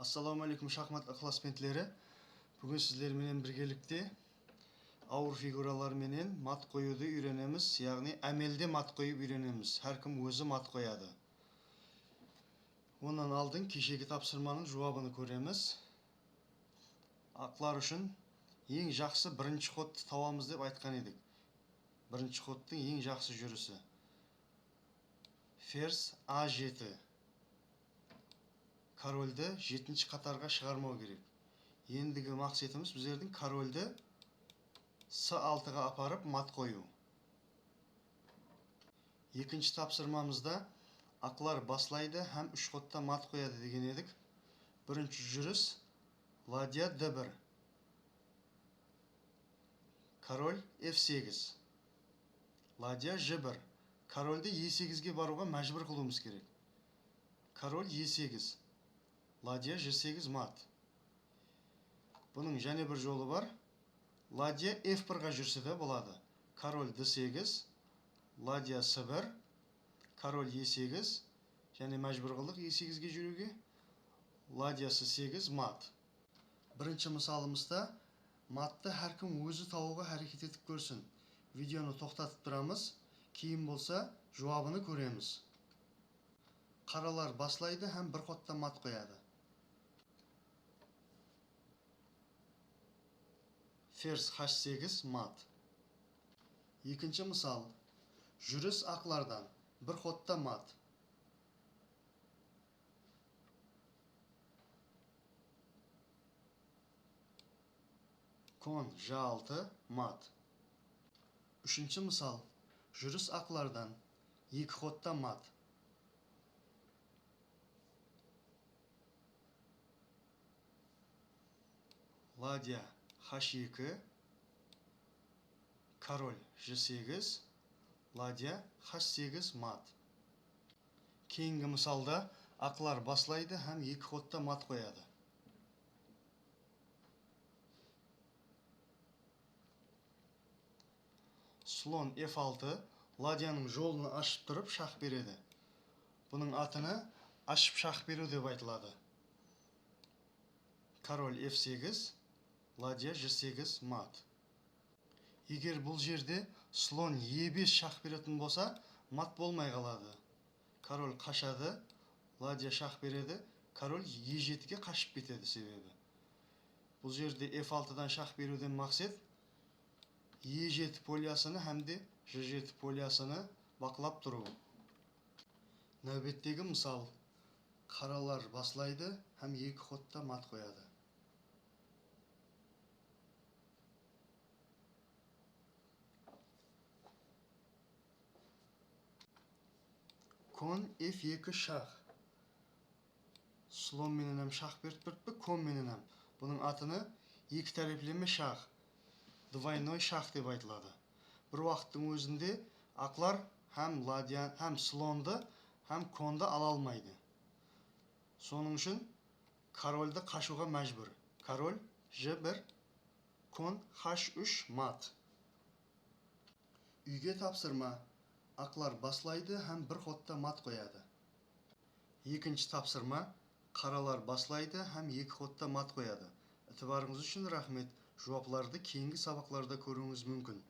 ассалаумағалейкум шахмат ықыласпентлері бүгін сіздерменен біргелікте ауыр фигуралар менен мат қоюды үйренеміз яғни әмелде мат қойып үйренеміз әркім өзі мат қояды онан алдын кешегі тапсырманың жауабын көреміз ақлар үшін ең жақсы бірінші ходты табамыз деп айтқан едік бірінші ходтың ең жақсы жүрісі ферзь а жеті корольді жетінші қатарға шығармау керек. Ендігі мақсатымыз біздердің корольді с алтыға апарып мат қою. Екінші тапсырмамызда ақлар баслайды һәм үш ходта мат қояды деген едік. Бірінші жүріс ладья д бір король f8 ладья ж1 корольді e8-ге баруға мәжбүр қылуымыз керек. Король e8 ладья g8 мат бұның және бір жолы бар. Ладья f1-ға жүрсе де болады. Король d8 ладья с1 король e8 және мәжбүр қылдық e8-ге жүруге. Ладья с8 мат бірінші мысалымызда матты әркім өзі табуға әрекет етіп көрсін. Видеоны тоқтатып тұрамыз. Кейін болса жауабını көреміз. Қаралар баслайды һәм бір ходта мат қояды. Ферзь h8 мат екінші мысал жүріс ақлардан бір ходта мат кон ж6 мат үшінші мысал жүріс ақлардан екі ходта мат ладья h2 король g8 ладья h8 мат. Кейінгі мысалда ақлар баслайды һәм екі ходта мат қояды. Слон f6 ладьяның жолын ашып тұрып шах береді. Бұның атыны ашып шах беру деп айтылады. Король f8 ладья g8 мат. Егер бұл жерде слон e5 шах беретін болса мат болмай қалады. Король қашады ладья шах береді король e7-ге қашып кетеді себебі. Бұл жерде f6-дан шах беруден мақсат e7 полиясыны һәм де g7 полиясыны бақылап тұру. Нәубеттегі мысал қаралар баслайды һәм екі ходта мат қояды. Кон f2 шах слон менен шах беріп кон менен бұның атыны екі тәрепілеме шах двойной шах деп айтылады бір уақыттың өзінде ақлар һәм ладья һәм слонды һәм конды ала алмайды соның үшін корольді қашуға мәжбүр король ж1 кон h3 мат үйге тапсырма ақлар баслайды һәм бір ходта мат қояды. Екінші тапсырма қаралар баслайды һәм екі ходта мат қояды. Ітібарыңыз үшін рахмет жауапларды кейінгі сабақтарда көруіңіз мүмкін.